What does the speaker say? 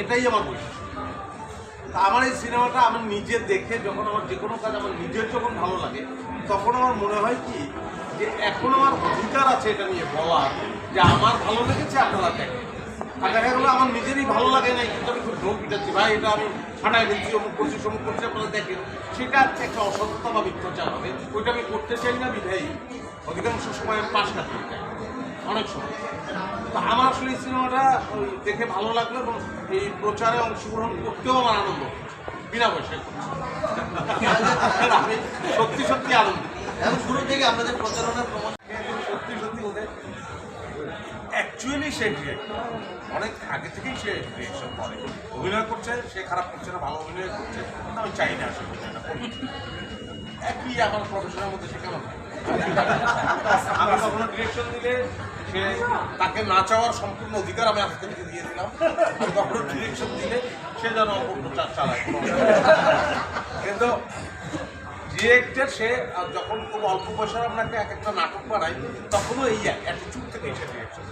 এটাই আমার বৈশিষ্ট্য। তা আমার এই সিনেমাটা আমি নিজে দেখে যখন আমার যে কোনো কাজ আমার নিজের যখন ভালো লাগে, তখন আমার মনে হয় কি যে এখন আমার অধিকার আছে এটা নিয়ে বলার, যে আমার ভালো লেগেছে, আপনারা দেখেন। আর দেখা গেলো আমার নিজেরই ভালো লাগে না কিন্তু আমি খুব ঢোক পিটাচ্ছি। ভাই, এটা আমি ফাটাই দিচ্ছি অমুক করছি, সমুক করছি, আপনারা দেখেন। সেটা হচ্ছে একটা অসততা বা মিথ্যাচার হবে, ওইটা আমি করতে চাই না, বিধায়ী। অধিকাংশ সময় পাশ কাটিয়ে যাই। অনেক সময়। তো আমার আসলে এই সিনেমাটা দেখে ভালো লাগল এবং এই প্রচারে অংশগ্রহণ করতেও আমার আনন্দ বিনা পয়সায় আমি সত্যি সত্যি আনন্দ এবং শুরু থেকে আপনাদের প্রচারণার প্রমোশন সত্যি সত্যি অ্যাকচুয়ালি সে অনেক আগে থেকেই সে ডিরেকশন করে। অভিনয় করছে সে খারাপ করছে না ভালো অভিনয় করছে। আমি চাই না আসলে এটা করতে। একই আমার প্রফেশনের মধ্যে সে থাকে? আমি কখনো ডিরেকশন দিলে সে তাকে না চাওয়ার সম্পূর্ণ অধিকার আমি আজকে দিয়ে দিলাম কখনো ডিরেকশন দিলে সে যেন অপূর্ণ চালায়। কিন্তু ডিরেক্টর সে যখন খুব অল্প পয়সার আপনাকে এক একটা নাটক বানায়, তখনও এই অ্যাটিচিউড থেকে সে ডিরেকশন